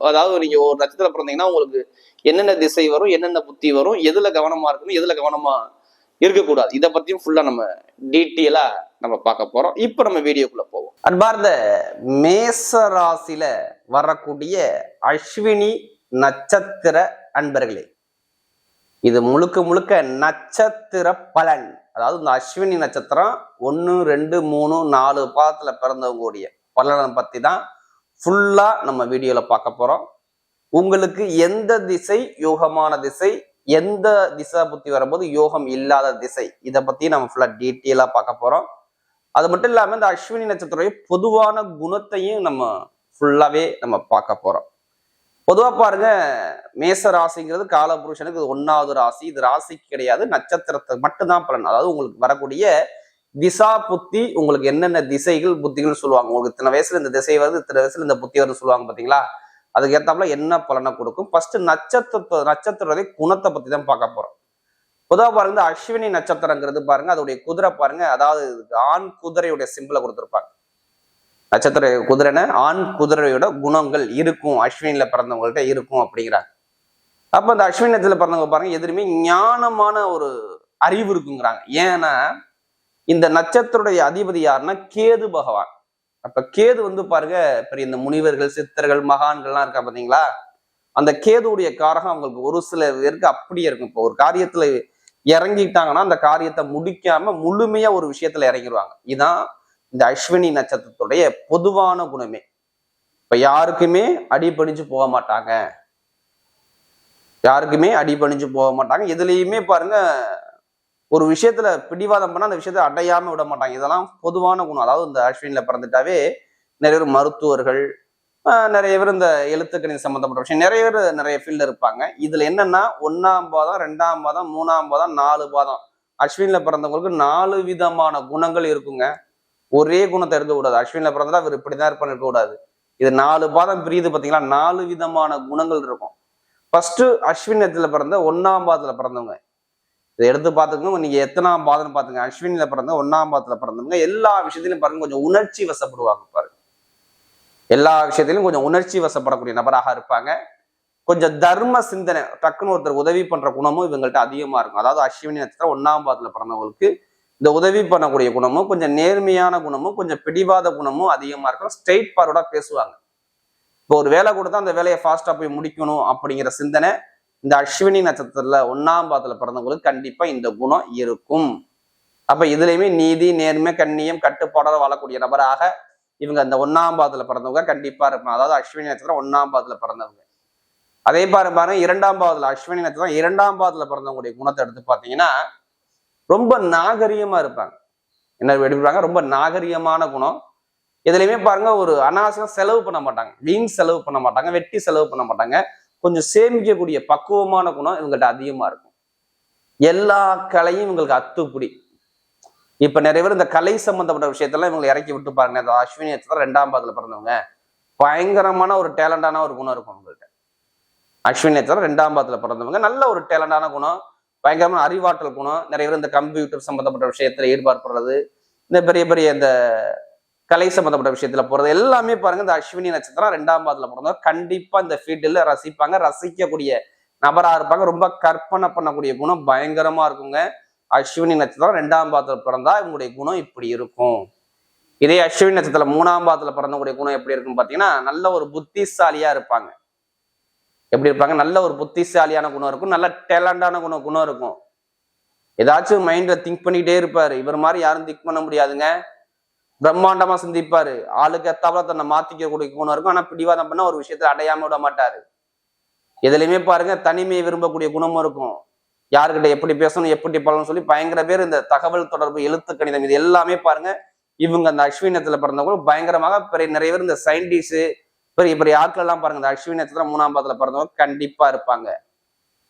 அதாவது நீங்க ஒரு நட்சத்திரம் பிறந்தீங்கன்னா உங்களுக்கு என்னென்ன திசை வரும் என்னென்ன புத்தி வரும் எதுல கவனமா இருக்கணும் எதுல கவனமா இருக்கக்கூடாது. இதை பத்தியும் ஃபுல்லா நம்ம டீட்டெயிலா நம்ம பார்க்க போறோம். இப்போ நம்ம வீடியோக்குள்ள போவோம். அன்பார்ந்த மேச ராசியில வரக்கூடிய அஸ்வினி நட்சத்திர அன்பர்களே இது முழுக்க முழுக்க நட்சத்திர பலன். அதாவது இந்த அஸ்வினி நட்சத்திரம் ஒன்று ரெண்டு மூணு நாலு பாதத்தில் பிறந்தவங்களுடைய பலனை பற்றி தான் ஃபுல்லா நம்ம வீடியோல பார்க்க போறோம். உங்களுக்கு எந்த திசை யோகமான திசை எந்த திசை புத்தி வரும்போது யோகம் இல்லாத திசை இதை பத்தி நம்ம ஃபுல்லா டீட்டெயிலா பார்க்க போறோம். அது மட்டும் இல்லாம இந்த அஸ்வினி நட்சத்திரம் பொதுவான குணத்தையும் நம்ம ஃபுல்லாவே நம்ம பார்க்க போறோம். பொதுவா பாருங்க மேச ராசிங்கிறது காலபுருஷனுக்கு இது ஒன்னாவது ராசி. இது ராசிக்கு கிடையாது நட்சத்திரத்துக்கு மட்டும்தான் பலன். அதாவது உங்களுக்கு வரக்கூடிய திசா புத்தி உங்களுக்கு என்னென்ன திசைகள் புத்திகள்னு சொல்லுவாங்க. உங்களுக்கு இத்தனை வயசுல இந்த திசை வருது இத்தனை வயசுல இந்த புத்தி வருது சொல்லுவாங்க பாத்தீங்களா? அதுக்கு ஏத்தாப்புல என்ன பலனை கொடுக்கும்? ஃபர்ஸ்ட் நட்சத்திர நட்சத்திரத்தை குணத்தை பத்தி தான் பார்க்க போறோம். பொதுவாக பாருங்க இந்த அஸ்வினி நட்சத்திரங்கிறது பாருங்க அதோடைய குதிரை பாருங்க அதாவது ஆண் குதிரையுடைய சிம்பிளை கொடுத்துருப்பாங்க. நட்சத்திர குதிரைன ஆண் குதிரையோட குணங்கள் இருக்கும் அஸ்வினில பிறந்தவங்கள்ட்ட இருக்கும் அப்படிங்கிறாங்க. அப்ப அந்த அஸ்வினி பிறந்தவங்க பாருங்க எதிருமே ஞானமான ஒரு அறிவு இருக்குங்கிறாங்க. ஏன்னா இந்த நட்சத்திரடைய அதிபதி யாருன்னா கேது பகவான். அப்ப கேது வந்து பாருங்க பெரிய இந்த முனிவர்கள் சித்தர்கள் மகான்கள்லாம் இருக்கா பாத்தீங்களா? அந்த கேதுடைய காரகம் அவங்களுக்கு ஒரு சில பேருக்கு அப்படியே இருக்கும். இப்போ ஒரு காரியத்துல இறங்கிட்டாங்கன்னா அந்த காரியத்தை முடிக்காம முழுமையா ஒரு விஷயத்துல இறங்கிடுவாங்க இதான் இந்த அஸ்வினி நட்சத்திரத்துடைய பொதுவான குணமே. இப்ப யாருக்குமே அடிபணிஞ்சு போக மாட்டாங்க. யாருக்குமே அடிபணிஞ்சு போக மாட்டாங்க. எதுலையுமே பாருங்க ஒரு விஷயத்துல பிடிவாதம் பண்ணால் அந்த விஷயத்த அடையாம விட மாட்டாங்க. இதெல்லாம் பொதுவான குணம். அதாவது இந்த அஸ்வினில பிறந்துட்டாவே நிறைய பேர் மருத்துவர்கள் நிறைய பேர் இந்த எழுத்துக்கணி சம்பந்தப்பட்ட விஷயம் நிறைய பேர் நிறைய ஃபீல்டு இருப்பாங்க. இதுல என்னன்னா ஒன்னாம் பாதம் ரெண்டாம் பாதம் மூணாம் பாதம் நாலு பாதம். அஸ்வின்ல பிறந்தவங்களுக்கு நாலு விதமான குணங்கள் இருக்குங்க. ஒரே குணத்தை இருக்கக்கூடாது அஸ்வின்ல பிறந்தா அவர் இப்படிதான் இருப்பான்னு இருக்கக்கூடாது இது நாலு பாதம் பிரியுது பார்த்தீங்களா நாலு விதமான குணங்கள் இருக்கும். ஃபர்ஸ்ட் அஸ்வினத்துல பிறந்த ஒன்னாம் பாதத்துல பிறந்தவங்க. இதை எடுத்து பார்த்துக்கோங்க நீங்கள் எத்தனாம் பாதம்னு பார்த்துங்க. அஸ்வினில் பிறந்த ஒன்னாம் பாதத்தில் பிறந்தவங்க எல்லா விஷயத்திலும் பாருங்க கொஞ்சம் உணர்ச்சி வசப்படுவாங்க பாருங்க. எல்லா விஷயத்திலும் கொஞ்சம் உணர்ச்சி வசப்படக்கூடிய நபராக இருப்பாங்க. கொஞ்சம் தர்ம சிந்தனை டக்குன்னு ஒருத்தர் உதவி பண்ணுற குணமும் இவங்கள்ட்ட அதிகமாக இருக்கும். அதாவது அஸ்வினி நட்சத்திரம் ஒன்னாம் பாதத்தில் பிறந்தவங்களுக்கு இந்த உதவி பண்ணக்கூடிய குணமும் கொஞ்சம் நேர்மையான குணமும் கொஞ்சம் பிடிவாத குணமும் அதிகமாக இருக்கும். ஸ்ட்ரெயிட் பார்வர்டாக பேசுவாங்க. இப்போ ஒரு வேலை கொடுத்தா அந்த வேலையை ஃபாஸ்ட்டாக போய் முடிக்கணும் அப்படிங்கிற சிந்தனை இந்த அஸ்வினி நட்சத்திரத்துல ஒன்னாம் பாதத்துல பிறந்தவங்களுக்கு கண்டிப்பா இந்த குணம் இருக்கும். அப்ப இதுலயுமே நீதி நேர்மை கண்ணியம் கட்டுப்பாடோட வாழக்கூடிய நபராக இவங்க அந்த ஒன்னாம் பாதத்துல பிறந்தவங்க கண்டிப்பா இருப்பாங்க. அதாவது அஸ்வினி நட்சத்திரம் ஒன்னாம் பாதத்துல பிறந்தவங்க. அதே பாரு பாருங்க இரண்டாம் பாதத்துல அஸ்வினி நட்சத்திரம் இரண்டாம் பாதத்துல பிறந்தவங்களுடைய குணத்தை எடுத்து பார்த்தீங்கன்னா ரொம்ப நாகரிகமா இருப்பாங்க. என்ன எடுப்பாங்க ரொம்ப நாகரிகமான குணம். இதுலயுமே பாருங்க ஒரு அனாவசியம் செலவு பண்ண மாட்டாங்க. வீண் செலவு பண்ண மாட்டாங்க வெட்டி செலவு பண்ண மாட்டாங்க. கொஞ்சம் சேமிக்கக்கூடிய பக்குவமான குணம் இவங்ககிட்ட அதிகமாக இருக்கும். எல்லா கலையும் இவங்களுக்கு அத்துப்பிடி. இப்போ நிறைய பேர் இந்த கலை சம்பந்தப்பட்ட விஷயத்தெல்லாம் இவங்களை இறக்கி விட்டு பாருங்க. இந்த அஸ்வினி நட்சத்திரம் ரெண்டாம் பாதத்தில் பிறந்தவங்க. பயங்கரமான ஒரு டேலண்டான ஒரு குணம் இருக்கும் உங்கள்கிட்ட அஸ்வினி நட்சத்திரம் ரெண்டாம் பாதத்தில் பிறந்தவங்க. நல்ல ஒரு டேலண்டான குணம். பயங்கரமான அறிவாற்றல் குணம். நிறைய பேர் இந்த கம்ப்யூட்டர் சம்பந்தப்பட்ட விஷயத்தில் ஈடுபாடுபடுறது இந்த பெரிய பெரிய இந்த கலை சம்பந்தப்பட்ட விஷயத்துல போறது எல்லாமே பாருங்க. இந்த அஸ்வினி நட்சத்திரம் ரெண்டாம் பாதத்துல பிறந்தவங்க கண்டிப்பா இந்த ஃபீல்டில் ரசிப்பாங்க. ரசிக்கக்கூடிய நபரா இருப்பாங்க. ரொம்ப கற்பனை பண்ணக்கூடிய குணம் பயங்கரமா இருக்குங்க. அஸ்வினி நட்சத்திரம் ரெண்டாம் பாதத்துல பிறந்தா இவங்களுடைய குணம் இப்படி இருக்கும். இதே அஸ்வினி நட்சத்திரம் மூணாம் பாதத்துல பிறந்தவங்களுடைய குணம் எப்படி இருக்கும் பாத்தீங்கன்னா நல்ல ஒரு புத்திசாலியா இருப்பாங்க. எப்படி இருப்பாங்க? நல்ல ஒரு புத்திசாலியான குணம் இருக்கும். நல்ல டேலண்டான குணம் குணம் இருக்கும். ஏதாச்சும் மைண்ட்ல திங்க் பண்ணிக்கிட்டே இருப்பாரு. இவர் மாதிரி யாரும் திங்க் பண்ண முடியாதுங்க. பிரம்மாண்டமா சிந்திப்பாரு. ஆளுக்கு எத்தாப்புல தன்னை மாத்திக்க கூடிய குணம் இருக்கும் ஆனா பிடிவாதம் பண்ண ஒரு விஷயத்துல அடையாம விட மாட்டாரு. எதுலையுமே பாருங்க தனிமையை விரும்பக்கூடிய குணமும் இருக்கும். யாருக்கிட்ட எப்படி பேசணும் எப்படி பழகணும்னு சொல்லி பயங்கர பேர் இந்த தகவல் தொடர்பு எழுத்து கணிதம் இது எல்லாமே பாருங்க. இவங்க அந்த அஸ்வினத்துல பிறந்தவங்களும் பயங்கரமாக பெரிய நிறைய பேர் இந்த சயின்டிஸ்ட் பெரிய பெரிய ஆட்கள் எல்லாம் பாருங்க. இந்த அஸ்வினி மூணாம் பாதத்துல பிறந்தவங்க கண்டிப்பா இருப்பாங்க.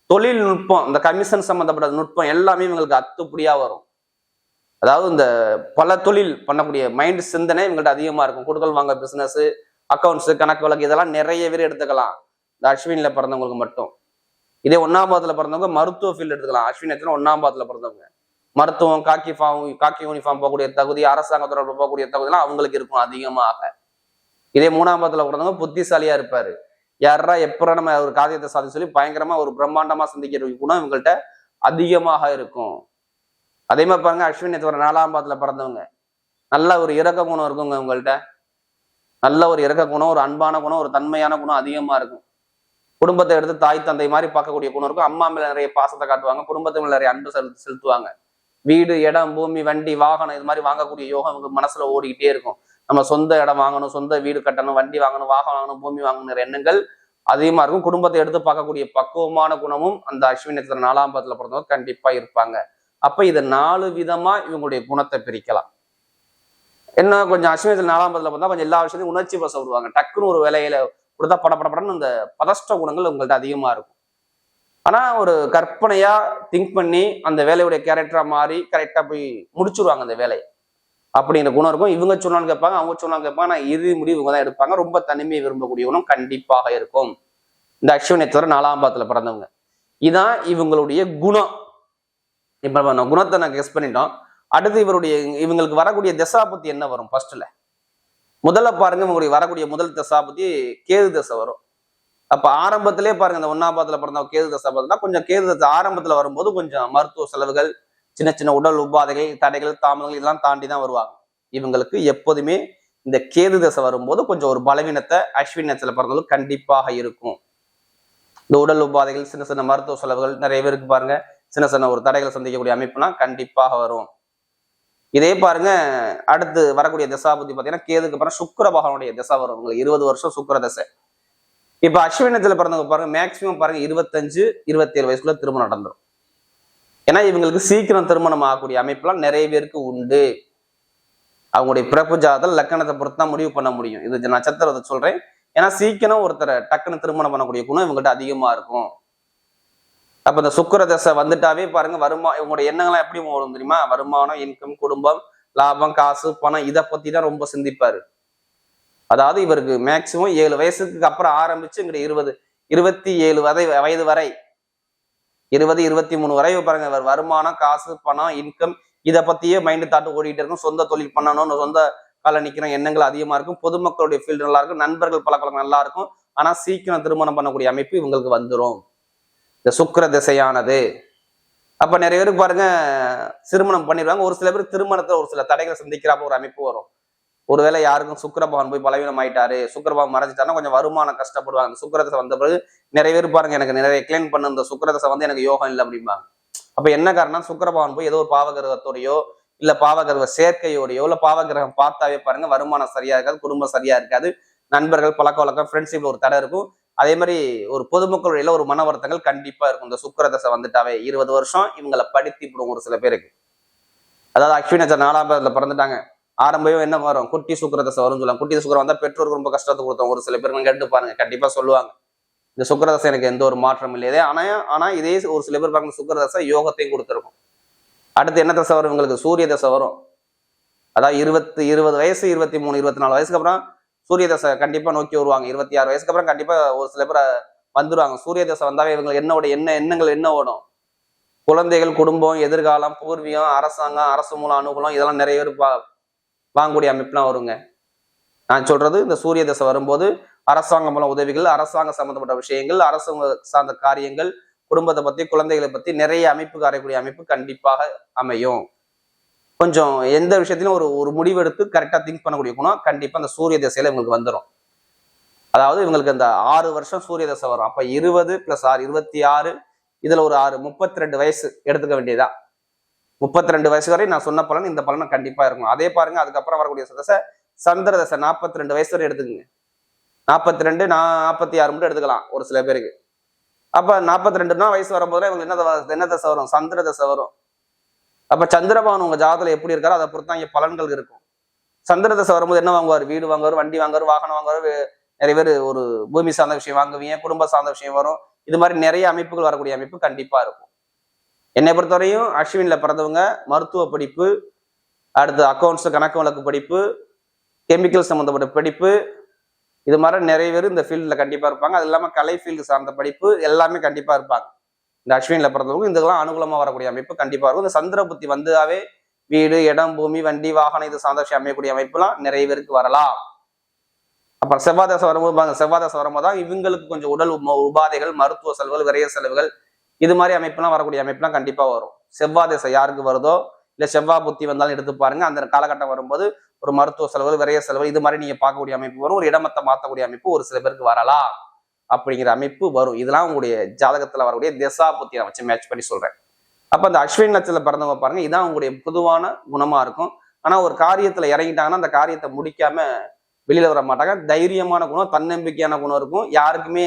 தொழில்நுட்பம் இந்த கமிஷன் சம்பந்தப்பட்ட நுட்பம் எல்லாமே இவங்களுக்கு அத்துப்படியா வரும். அதாவது இந்த பல தொழில் பண்ணக்கூடிய மைண்ட் சிந்தனை இவங்கள்ட்ட அதிகமாக இருக்கும். கொடுக்கல் வாங்க பிஸ்னஸ் அக்கௌண்ட்ஸு கணக்கு வழக்கு இதெல்லாம் நிறைய பேர் எடுத்துக்கலாம். இந்த அஸ்வினில் பிறந்தவங்களுக்கு மட்டும். இதே ஒன்றாம் பாதத்தில் பிறந்தவங்க மருத்துவ ஃபீல்டு எடுத்துக்கலாம். அஸ்வின் எத்தனை ஒன்றாம் பாதத்தில் பிறந்தவங்க. மருத்துவம் காக்கி ஃபார்ம் காக்கி யூனிஃபார்ம் போகக்கூடிய தகுதி அரசாங்கத்தோட போகக்கூடிய தகுதிலாம் அவங்களுக்கு இருக்கும் அதிகமாக. இதே மூணாம் பாதத்தில் பிறந்தவங்க புத்திசாலியாக இருப்பார். யாரா எப்போ நம்ம ஒரு காரியத்தை சாதி சொல்லி பயங்கரமாக ஒரு பிரம்மாண்டமாக சிந்திக்கிற குணம் இவங்கள்ட்ட அதிகமாக இருக்கும். அதே மாதிரி பாருங்க அஸ்வினி நட்சத்திரம் நாலாம் பாதத்துல பிறந்தவங்க. நல்ல ஒரு இறக்க குணம் இருக்குங்க உங்கள்கிட்ட நல்ல ஒரு இறக்க குணம் ஒரு அன்பான குணம் ஒரு தன்மையான குணம் அதிகமா இருக்கும். குடும்பத்தை எடுத்து தாய் தந்தை மாதிரி பார்க்கக்கூடிய குணம் இருக்கும். அம்மா மேல நிறைய பாசத்தை காட்டுவாங்க. குடும்பத்து மேல நிறைய அன்பு செலுத்து செலுத்துவாங்க. வீடு இடம் பூமி வண்டி வாகனம் இது மாதிரி வாங்கக்கூடிய யோகம் உங்களுக்கு மனசுல ஓடிக்கிட்டே இருக்கும். நம்ம சொந்த இடம் வாங்கணும் சொந்த வீடு கட்டணும் வண்டி வாங்கணும் வாகனம் வாங்கணும் பூமி வாங்கணும் எண்ணங்கள் அதிகமா இருக்கும். குடும்பத்தை எடுத்து பார்க்கக்கூடிய பக்குவமான குணமும் அந்த அஸ்வினி நட்சத்திரம் நாலாம் பாதத்துல பிறந்தவங்க கண்டிப்பா இருப்பாங்க. அப்ப இதை நாலு விதமா இவங்களுடைய குணத்தை பிரிக்கலாம். என்ன கொஞ்சம் அஸ்வினத்தில் நாலாம் பதில் பார்த்தா கொஞ்சம் எல்லா விஷயத்தையும் உணர்ச்சி பச விடுவாங்க. டக்குன்னு ஒரு வேலையில கொடுத்தா பட படப்படன்னு அந்த பதஷ்ட குணங்கள் உங்கள்ட்ட அதிகமா இருக்கும். ஆனா ஒரு கற்பனையா திங்க் பண்ணி அந்த வேலையுடைய கேரக்டரா மாறி கரெக்டா போய் முடிச்சிருவாங்க அந்த வேலையை. அப்படிங்கிற குணம் இருக்கும். இவங்க சொன்னாலும் கேட்பாங்க அவங்க சொன்னாலும் கேட்பாங்க. நான் இறுதி முடிவு இவங்க தான் எடுப்பாங்க. ரொம்ப தனிமையை விரும்பக்கூடிய குணம் கண்டிப்பாக இருக்கும். இந்த அஸ்வினி தவிர நாலாம் பாதத்துல பிறந்தவங்க. இதான் இவங்களுடைய குணம். இப்போ நம்ம குணத்தை நான் கெஸ் பண்ணிட்டோம். அடுத்து இவருடைய இவங்களுக்கு வரக்கூடிய தசாபத்தி என்ன வரும் ஃபர்ஸ்ட்ல முதல்ல பாருங்க இவங்களுடைய வரக்கூடிய முதல் தசாபத்தி கேது தசை வரும். அப்ப ஆரம்பத்திலே பாருங்க இந்த ஒன்னாம் பாதத்துல பிறந்த கேது தசை பார்த்தா கொஞ்சம் கேது தசை ஆரம்பத்துல வரும்போது கொஞ்சம் மருத்துவ செலவுகள் சின்ன சின்ன உடல் உபாதைகள் தடைகள் தாமதங்கள் இதெல்லாம் தாண்டி தான் வருவாங்க. இவங்களுக்கு எப்போதுமே இந்த கேது தசை வரும்போது கொஞ்சம் ஒரு பலவீனத்தை அஸ்வினி நட்சத்திர பிறந்தவங்களுக்கு கண்டிப்பாக இருக்கும். இந்த உடல் உபாதைகள் சின்ன சின்ன மருத்துவ செலவுகள் நிறைய பேருக்கு பாருங்க சின்ன சின்ன ஒரு தடைகளை சந்திக்கக்கூடிய அமைப்புனா கண்டிப்பாக வரும். இதே பாருங்க அடுத்து வரக்கூடிய தசாபதி பார்த்தீங்கன்னா கேதுக்கு அப்புறம் சுக்கர பகவானுடைய தசை வரும். உங்களுக்கு இருபது வருஷம் சுக்கர தசை. இப்போ அஸ்வினத்தில் பிறந்தவங்க பாருங்க மேக்சிமம் பாருங்க இருபத்தஞ்சு இருபத்தேழு வயசுக்குள்ள திருமணம் நடந்துரும். ஏன்னா இவங்களுக்கு சீக்கிரம் திருமணம் ஆகக்கூடிய அமைப்புலாம் நிறைய பேருக்கு உண்டு. அவங்களுடைய பிறப்பு ஜாதல் லக்கணத்தை பொறுத்து தான் முடிவு பண்ண முடியும். இது நட்சத்திரத்தை சொல்றேன். ஏன்னா சீக்கிரம் ஒருத்தரை டக்குன்னு திருமணம் பண்ணக்கூடிய குணம் இவங்ககிட்ட அதிகமா இருக்கும். அப்போ இந்த சுக்கர தசை வந்துட்டாவே பாருங்க வருமா இவங்களுடைய எண்ணங்கள்லாம் எப்படி வரும் தெரியுமா? வருமானம் இன்கம் குடும்பம் லாபம் காசு பணம் இதை பத்தி தான் ரொம்ப சிந்திப்பாரு. அதாவது இவருக்கு மேக்சிமம் ஏழு வயசுக்கு அப்புறம் ஆரம்பிச்சு இங்கிட்ட இருபது இருபத்தி ஏழு வதை வயது வரை இருபது இருபத்தி மூணு வரை பாருங்க இவர் வருமானம் காசு பணம் இன்கம் இதை பத்தியே மைண்டு தாட்டு ஓடிட்டு இருக்கும். சொந்த தொழில் பண்ணணும் சொந்த கால நிற்கிற எண்ணங்கள் அதிகமா இருக்கும். பொதுமக்களுடைய ஃபீல்டு நல்லா இருக்கும். நண்பர்கள் பழக்கம் நல்லா இருக்கும். ஆனா சீக்கிரம் திருமணம் பண்ணக்கூடிய அமைப்பு இவங்களுக்கு வந்துடும் இந்த சுக்கர திசையானது. அப்போ நிறைய பேருக்கு பாருங்க திருமணம் பண்ணிடுவாங்க ஒரு சில பேர் திருமணத்தில் ஒரு சில தடைகளை சந்திக்கிறாப்ப ஒரு அமைப்பு வரும். ஒருவேளை யாருக்கும் சுக்கரபவன் போய் பலவீனம் ஆயிட்டாரு சுக்கரபவன் பகவான் மறைஞ்சிட்டாருன்னா கொஞ்சம் வருமானம் கஷ்டப்படுவாங்க. அந்த சுக்கரதசை வந்த பிறகு நிறைய பேர் பாருங்க எனக்கு நிறைய கிளைம் பண்ண இந்த சுக்கரதசை வந்து எனக்கு யோகம் இல்லை அப்படிம்பாங்க. அப்ப என்ன காரணம் சுக்கரபவன் போய் ஏதோ ஒரு பாவகிரகத்தோடையோ இல்ல பாவகிரக சேர்க்கையோடையோ இல்ல பாவகிரகம் பார்த்தாவே பாருங்க வருமானம் சரியா இருக்காது குடும்பம் சரியா இருக்காது. நண்பர்கள் பழக்க வழக்கம் ஃப்ரெண்ட்ஷிப்ல ஒரு தடை இருக்கும். அதே மாதிரி ஒரு பொதுமக்களுடைய ஒரு மன வருத்தங்கள் கண்டிப்பா இருக்கும். இந்த சுக்கர தசை வந்துட்டாவே இருபது வருஷம் இவங்களை படுத்தி விடும் ஒரு சில பேருக்கு. அதாவது அஸ்வினி நட்சத்திரம் நாலாம் பாதத்துல பிறந்துட்டாங்க. ஆரம்பம் என்ன வரும்? குட்டி சுக்கர தசை வரும்னு சொல்லலாம் குட்டி சுக்கரம் வந்தா பெற்றோருக்கு ரொம்ப கஷ்டத்தை கொடுத்தோம் ஒரு சில பேர் கேட்டு பாருங்க. கண்டிப்பா சொல்லுவாங்க. இந்த சுக்கரதசை எனக்கு எந்த ஒரு மாற்றம் இதே ஆனா ஆனா இதே ஒரு சில பேர் பாருங்க. சுக்கரதசை யோகத்தையும் கொடுத்துருக்கும். அடுத்து என்ன தசை வரும்? இவங்களுக்கு சூரிய தசை வரும். அதாவது இருபத்தி இருபது வயசு இருபத்தி மூணு இருபத்தி நாலு வயசுக்கு அப்புறம் சூரிய தசை கண்டிப்பா நோக்கி வருவாங்க. இருபத்தி ஆறு வயசுக்கு அப்புறம் கண்டிப்பா ஒரு சில பேர் வந்துருவாங்க. சூரிய தசை வந்தாவே இவங்க என்னோட என்ன எண்ணங்கள் என்ன ஓடும்? குழந்தைகள் குடும்பம் எதிர்காலம் பூர்வீகம் அரசாங்கம் அரசு மூலம் அனுகூலம் இதெல்லாம் நிறைய பேர் வாங்கக்கூடிய அமைப்புலாம் வருங்க. நான் சொல்றது இந்த சூரிய தசை வரும்போது அரசாங்கம் மூலம் உதவிகள் அரசாங்கம் சம்பந்தப்பட்ட விஷயங்கள் அரசு சார்ந்த காரியங்கள் குடும்பத்தை பத்தி குழந்தைகளை பத்தி நிறைய அமைப்பு காரக்கூடிய அமைப்பு கண்டிப்பாக அமையும். கொஞ்சம் எந்த விஷயத்திலும் ஒரு ஒரு முடிவெடுத்து கரெக்டாக திங்க் பண்ணக்கூடிய குணம் கண்டிப்பாக அந்த சூரிய திசையில் இவங்களுக்கு வந்துடும் அதாவது இவங்களுக்கு அந்த ஆறு வருஷம் சூரிய தசை வரும். அப்போ இருபது ப்ளஸ் ஆறு இருபத்தி ஆறு இதில் ஒரு ஆறு முப்பத்தி ரெண்டு வயசு எடுத்துக்க வேண்டியதா? முப்பத்தி ரெண்டு வயசு வரை நான் சொன்ன பலன் இந்த பலனை கண்டிப்பாக இருக்கும். அதே பாருங்க அதுக்கப்புறம் வரக்கூடிய தசை சந்திர தசை நாற்பத்தி ரெண்டு வயசு வரை எடுத்துக்கங்க. நாற்பத்தி ரெண்டு நாற்பத்தி ஆறு மட்டும் எடுத்துக்கலாம் ஒரு சில பேருக்கு. அப்போ நாற்பத்தி ரெண்டுனா வயசு வரும்போது இவங்க என்ன என்ன தசை வரும்? சந்திர தசை வரும். அப்ப சந்திரபவன் உங்க ஜாதத்துல எப்படி இருக்காரோ அதை பொறுத்து தான் இங்க பலன்கள் இருக்கும். சந்திர தசை வரும்போது என்ன வாங்குவார்? வீடு வாங்குவார் வண்டி வாங்குவார் வாகனம் வாங்குவார் நிறைய பேர் ஒரு பூமி சார்ந்த விஷயம் வாங்குவீங்க குடும்ப சார்ந்த விஷயம் வரும். இது மாதிரி நிறைய அமைப்புகள் வரக்கூடிய அமைப்பு கண்டிப்பா இருக்கும். என்னை பொறுத்தவரையும் அஸ்வின்ல பிறந்தவங்க மருத்துவ படிப்பு அடுத்து அக்கௌண்ட்ஸ் கணக்கு வழக்கு படிப்பு கெமிக்கல் சம்மந்தப்பட்ட படிப்பு இது மாதிரி நிறைய பேர் இந்த ஃபீல்டில் கண்டிப்பாக இருப்பாங்க. அது இல்லாமல் கலை ஃபீல்டு சார்ந்த படிப்பு எல்லாமே கண்டிப்பாக இருப்பாங்க. இந்த அஸ்வினில் பிறந்தவங்க இதுக்கெல்லாம் அனுகூலமாக வரக்கூடிய அமைப்பு கண்டிப்பாக இருக்கும். இந்த சந்திர புத்தி வந்தாவே வீடு இடம் பூமி வண்டி வாகனம் இது சார்ந்த அமையக்கூடிய அமைப்புலாம் நிறைய பேருக்கு வரலாம். அப்புறம் செவ்வாதாசம் வரும்போது பாருங்க செவ்வாய் வரும்போது தான் இவங்களுக்கு கொஞ்சம் உடல் உபாதைகள் மருத்துவ செலவுகள் விரைய செலவுகள் இது மாதிரி அமைப்புலாம் வரக்கூடிய அமைப்புலாம் கண்டிப்பாக வரும். செவ்வாய் யாருக்கு வருதோ இல்லை செவ்வாய் புத்தி வந்தாலும் எடுத்து பாருங்க அந்த காலகட்டம் வரும்போது ஒரு மருத்துவ செலவு விரைய செலவு இது மாதிரி நீங்க பார்க்கக்கூடிய அமைப்பு வரும். ஒரு இடமத்தை மாற்றக்கூடிய அமைப்பு ஒரு சில பேருக்கு வரலாம். அப்படிங்கிற அமைப்பு வரும். இதெல்லாம் உங்களுடைய ஜாதகத்தில் வரக்கூடிய திசா புத்தியை நான் வச்சு மேட்ச் பண்ணி சொல்கிறேன் அப்போ அந்த அஸ்வின் நட்சத்திரத்துல பிறந்தவங்க பாருங்க இதான் உங்களுடைய பொதுவான குணமா இருக்கும். ஆனால் ஒரு காரியத்தில் இறங்கிட்டாங்கன்னா அந்த காரியத்தை முடிக்காம வெளியில் வர மாட்டாங்க. தைரியமான குணம் தன்னம்பிக்கையான குணம் இருக்கும். யாருக்குமே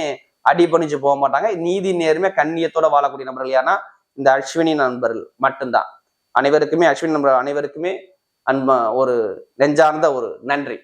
அடிபணிஞ்சு போக மாட்டாங்க. நீதி நேர்மையாக கண்ணியத்தோட வாழக்கூடிய நபர்கள் யாருன்னா இந்த அஸ்வினி நண்பர்கள் மட்டும்தான். அனைவருக்குமே அஸ்வினி நண்பர்கள் அனைவருக்குமே அன்ப ஒரு நெஞ்சார்ந்த ஒரு நன்றி.